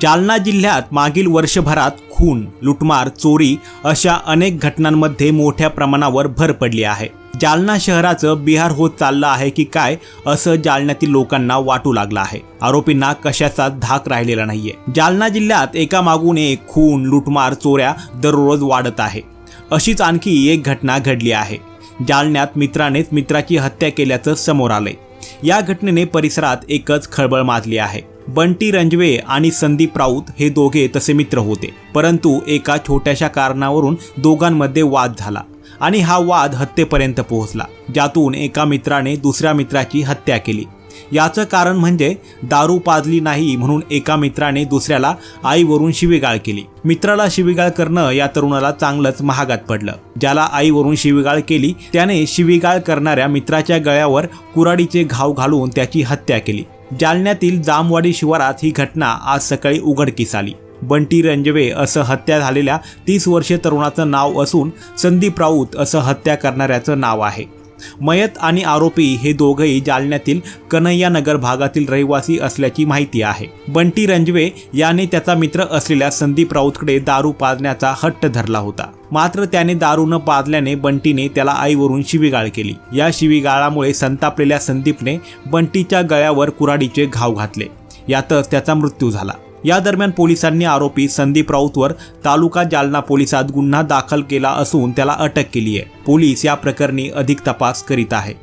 जालना जिल्ह्यात मागील वर्षभरात खून लुटमार चोरी अशा अनेक घटनांमध्ये मोठ्या प्रमाणावर भर पडली आहे. जालना शहराचं बिहार होत चाललं आहे की काय असं जालन्यातील लोकांना वाटू लागलं आहे. आरोपींना कशाचा धाक राहिलेला नाहीये. जालना जिल्ह्यात एका मागून एक खून लुटमार चोऱ्या दररोज वाढत आहे. अशीच आणखी एक घटना घडली आहे. जालन्यात मित्रानेच मित्राची हत्या केल्याचं समोर आलंय. या घटनेने परिसरात एकच खळबळ माजली आहे. बंटी रंजवे आणि संदीप राऊत हे दोघे तसे मित्र होते. परंतु एका छोट्याशा कारणावरून दोघांमध्ये वाद झाला आणि हा वाद हत्येपर्यंत पोहोचला ज्यातून एका मित्राने दुसऱ्या मित्राची हत्या केली. याचं कारण म्हणजे दारू पाजली नाही म्हणून एका मित्राने दुसऱ्याला आईवरून शिवीगाळ केली. मित्राला शिवीगाळ करणं या तरुणाला चांगलंच महागात पडलं. ज्याला आईवरून शिवीगाळ केली त्याने शिवीगाळ करणाऱ्या मित्राच्या गळ्यावर कुराडीचे घाव घालून त्याची हत्या केली. जालन्यातील जामवाडी शिवारात ही घटना आज सकाळी उघडकीस आली. बंटी रंजवे असं हत्या झालेल्या तीस वर्षीय तरुणाचं नाव असून संदीप राऊत असं हत्या करणाऱ्याचं नाव आहे. मयत आणि आरोपी हे दोघंही जालन्यातील कन्हैया नगर भागातील रहिवासी असल्याची माहिती आहे. बंटी रंजवे याने त्याचा मित्र असलेल्या संदीप राऊतकडे दारू पाजण्याचा हट्ट धरला होता. मात्र त्याने दारू न पाजल्याने बंटीने त्याला आईवरून शिवीगाळ केली. या शिवीगाळामुळे संतापलेल्या संदीपने बंटीच्या गळ्यावर कुराडीचे घाव घातले. यातच त्याचा मृत्यू झाला. या दरम्यान पोलिसांनी आरोपी संदीप राऊतवर तालुका जालना पोलिसात गुन्हा दाखल केला असून त्याला अटक केली आहे पोलीस या प्रकरणी अधिक तपास करीत आहे.